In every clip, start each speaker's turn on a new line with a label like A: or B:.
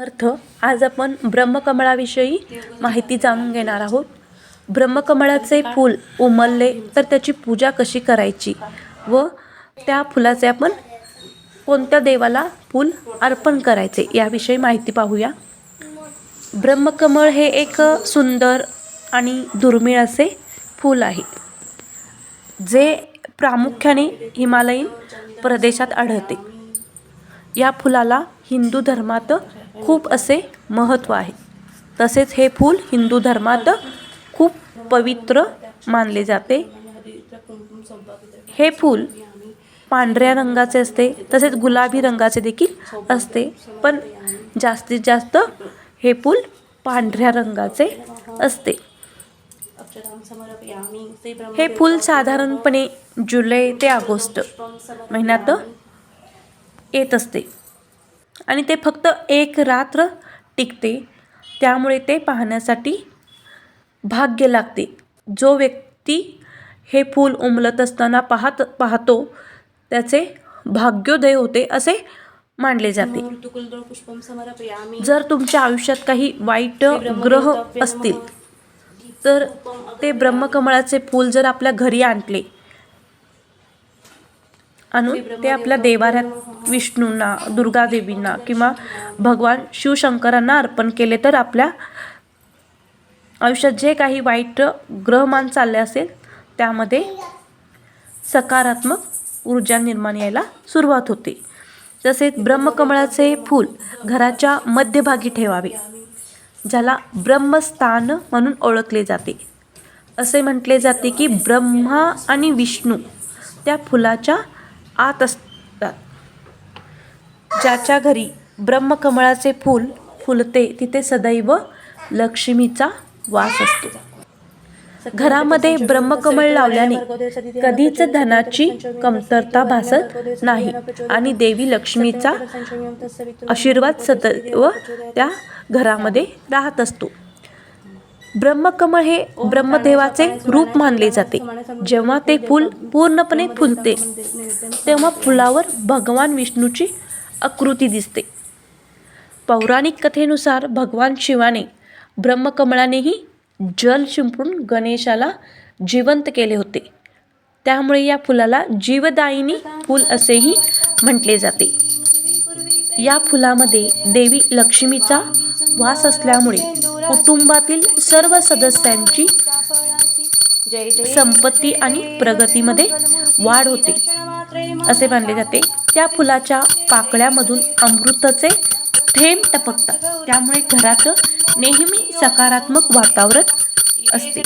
A: अर्थ आज आपण ब्रह्मकमळाविषयी माहिती जाणून घेणार आहोत. ब्रह्मकमळाचे फूल उमलले तर त्याची पूजा कशी करायची व त्या फुलाचे आपण कोणत्या देवाला फूल अर्पण करायचे याविषयी माहिती पाहूया. ब्रह्मकमळ हे एक सुंदर आणि दुर्मिळ असे फूल आहे जे प्रामुख्याने हिमालयीन प्रदेशात आढळते. या फुलाला हिंदू धर्मात खूप असे महत्त्व आहे. तसेच हे फूल हिंदू धर्मात खूप पवित्र मानले जाते. हे फूल पांढऱ्या रंगाचे असते तसेच गुलाबी रंगाचे देखील असते. पण जास्तीत जास्त हे फूल पांढऱ्या रंगाचे असते. हे फूल साधारणपणे जुलै ते ऑगस्ट महिन्यात येत असते. आणि ते फक्त एक रात्र टिकते. त्यामुळे ते पाहण्यासाठी भाग्य लागते. जो व्यक्ती हे फूल उमलत असताना पाहत पाहतो त्याचे भाग्योदय होते असे मानले जाते.
B: समर्पयामि
A: जर तुमच्या आयुष्यात काही वाईट ग्रह असतील तर ते ब्रह्मकमळाचे फूल जर आपल्या घरी आणले आणून ते आपल्या देवाऱ्यात विष्णूंना दुर्गादेवींना किंवा भगवान शिवशंकरांना अर्पण केले तर आपल्या आयुष्यात जे काही वाईट ग्रहमान चालले असेल त्यामध्ये सकारात्मक ऊर्जा निर्माण यायला सुरुवात होते. तसेच ब्रह्मकमळाचे फूल घराच्या मध्यभागी ठेवावे ज्याला ब्रह्मस्थान म्हणून ओळखले जाते. असे म्हटले जाते की ब्रह्मा आणि विष्णू त्या फुलाच्या आत असतात. ज्याच्या घरी ब्रह्मकमळाचे फूल फुलते तिथे सदैव लक्ष्मीचा वास असतो. घरामध्ये ब्रह्मकमळ लावल्याने कधीच धनाची कमतरता भासत नाही आणि देवी लक्ष्मीचा आशीर्वाद सदैव त्या घरामध्ये राहत असतो. ब्रह्मकमळ हे ब्रह्मदेवाचे रूप मानले जाते. जेव्हा ते फूल पूर्णपणे फुलते तेव्हा फुलावर भगवान विष्णूची आकृती दिसते. पौराणिक कथेनुसार भगवान शिवाने ब्रह्मकमळानेही जल शिंपडून गणेशाला जिवंत केले होते. त्यामुळे या फुलाला जीवदायिनी फूल असेही म्हटले जाते. या फुलामध्ये देवी लक्ष्मीचा वास असल्यामुळे कुटुंबातील सर्व सदस्यांची संपत्ती आणि प्रगतीमध्ये वाढ होते. असे मानले जाते. त्या फुलाच्या पाकळ्यामधून अमृताचे थेंब टपकतात. त्यामुळे घरात नेहमी सकारात्मक वातावरण असते.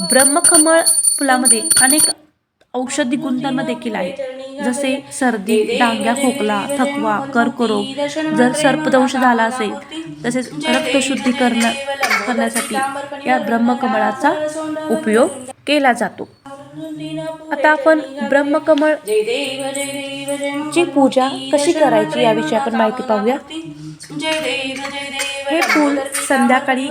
A: ब्रह्मकमळ फुलामध्ये अनेक औषधी गुणधर्म देखील आहेत. जसे सर्दी डांग्या खोकला थकवा कर्करोग जर सर्पदंश झाला असेल तसेच रक्तशुद्धीकरण करण्यासाठी या ब्रह्मकमळाचा उपयोग केला जातो. आता आपण ब्रह्मकमळ ची पूजा कशी करायची याविषयी आपण माहिती पाहूया. हे फूल संध्याकाळी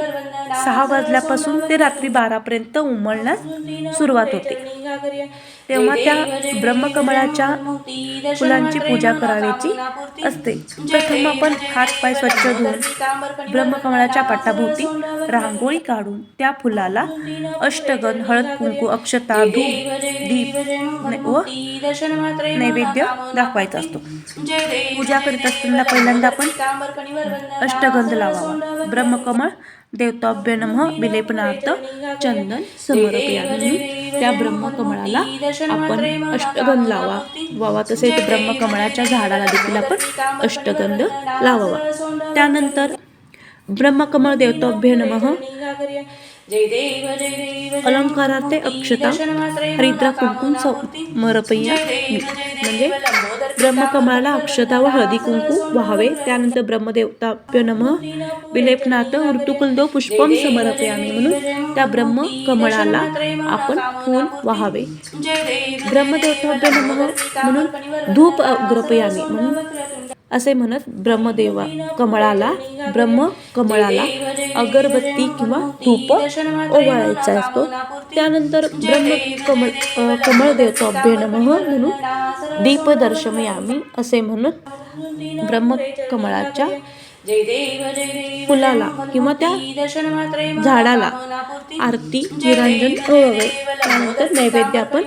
A: सहा वाजल्यापासून ते रात्री बारापर्यंत उमलण्यास सुरुवात होते. तेव्हा त्या ब्रह्मकमळाच्या फुलांची पूजा करायची असते. प्रथम आपण हात पाय स्वच्छ धुवून ब्रह्मकमळाच्या पाटाभोवती रांगोळी काढून त्या फुलाला अष्टगन हळद कुंकू अक्षता धूप दीप व नैवेद्य दाखवायचा असतो. पूजा करीत असताना पहिल्यांदा आपण अष्टगंध लावावा. ब्रह्मकमळ देवताभ्य नम विलेपनार्थ चंदन समर्पयामी. त्या ब्रह्मकमळाला आपण अष्टगंध लावा. वावा तसेच ब्रह्मकमळाच्या झाडाला देखील आपण अष्टगंध लावावा. त्यानंतर ब्रह्मकमळ देवताभ्य नम अलंकारार्थे अक्षता हरिद्रा कुंकुम समर्पया म्हणजे ब्रह्मकमळाला अक्षता व हळदी कुंकू व्हावे. त्यानंतर ब्रह्मदेवताभ्य नमः. विलेपनाथ ऋतुकुलदो पुष्पम समर्पयामी म्हणून त्या ब्रह्मकमळाला आपण फूल व्हावे. ब्रह्मदेवताभ्य नमः म्हणून धूप अग्रपयामी म्हणून असे म्हणत ब्रह्मदेवा कमळाला ब्रह्म कमळाला अगरबत्ती किंवा धूप ओवाळायचा असतो. त्यानंतर ब्रह्म कमळ अ, कमळ देवतो म्हणून दीप दर्शमयामी असे म्हणत ब्रह्म फुलाला किंवा त्या झाडाला. आरती निरांजन ओवावे
B: देव,
A: त्यानंतर नैवेद्य आपण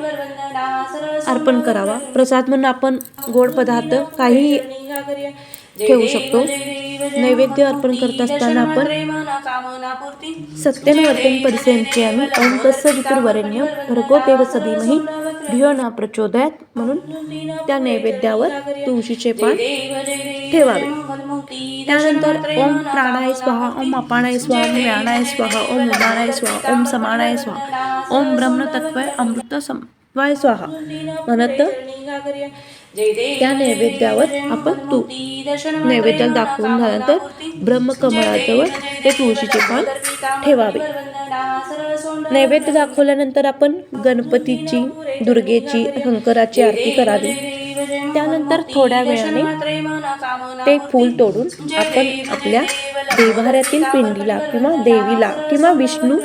A: अर्पण करावा प्रसाद म्हणून आपण गोड पदार्थ काही
B: जय
A: ठेवू शकतो नैवेद्य अर्पण करत असताना आपण
B: दर्शनमात्रे मनोकामनापूर्ती.
A: सत्यनवर्तन परिसेंचे आम्ही ओम तस्य वितुर्वरेण्य भर्गो देव सदीमही धियो न प्रचोदयात म्हणून त्या नैवेद्यावर तुळशीचे पान ठेवावे त्यानंतर ओम प्राणाय स्वाहा ओम अपाणाय स्वाहा ओम व्याणाय स्वाहा ओम उदानाय स्वाहा ओम समानाय स्वाहा ओम ब्रह्मतत्वाय अमृत समवाय स्वाहा म्हणत त्या नैवेद्यावर आपण तू नैवेद्याला दाखवून झाल्यानंतर ब्रह्मकमळाजवळ ते तुळशीचे पान ठेवावे. नैवेद्य दाखवल्यानंतर आपण गणपतीची दुर्गेची शंकराची आरती करावी. त्यानंतर थोड्या वेळाने ते फूल तोडून आपण आपल्या देवाऱ्यातील पिंडीला किंवा देवीला किंवा विष्णू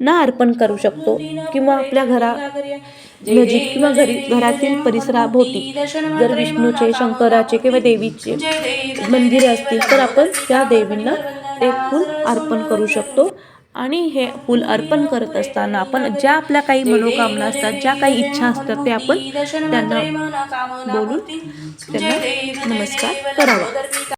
A: ना अर्पण करू शकतो किंवा आपल्या घरा नजीक किंवा घरी घरातील परिसराभोवती जर विष्णूचे शंकराचे किंवा देवीचे मंदिरे असतील तर आपण त्या देवींना ते फूल अर्पण करू शकतो. आणि हे फूल अर्पण करत असताना आपण ज्या आपल्या काही मनोकामना असतात ज्या काही इच्छा असतात ते आपण त्यांना बोलून त्यांना नमस्कार करावा.